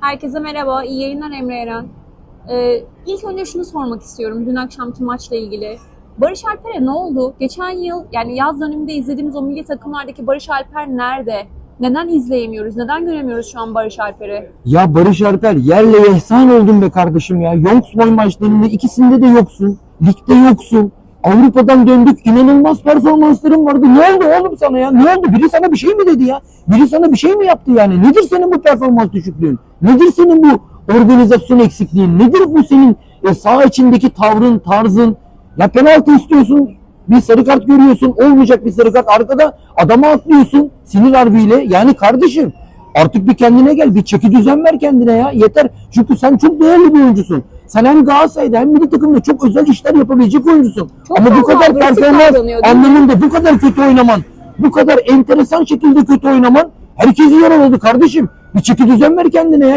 Herkese merhaba, iyi yayınlar Emre Eren. Ee, ilk önce şunu sormak istiyorum dün akşamki maçla ilgili. Barış Alper'e ne oldu? Geçen yıl yani yaz döneminde izlediğimiz o milli takımlardaki Barış Alper nerede? Neden izleyemiyoruz? Neden göremiyoruz şu an Barış Alper'i? Ya Barış Alper yerle yehsan oldun be kardeşim ya. Youngsboy maçlarında ikisinde de yoksun. Ligde yoksun. Avrupa'dan döndük. inanılmaz performansların vardı. Ne oldu oğlum sana ya? Ne oldu? Biri sana bir şey mi dedi ya? Biri sana bir şey mi yaptı yani? Nedir senin bu performans düşüklüğün? Nedir senin bu organizasyon eksikliğin? Nedir bu senin e, saha içindeki tavrın, tarzın? Ya penaltı istiyorsun, bir sarı kart görüyorsun, olmayacak bir sarı kart. Arkada adama atlıyorsun sinir harbiyle. Yani kardeşim artık bir kendine gel, bir çeki düzen ver kendine ya. Yeter. Çünkü sen çok değerli bir oyuncusun. Sen hem Galatasaray'da hem milli takımda çok özel işler yapabilecek oyuncusun. Çok Ama bu kadar performans anlamında bu kadar kötü oynaman, bu kadar enteresan şekilde kötü oynaman herkesi yaraladı kardeşim. Bir çeki düzen ver kendine ya.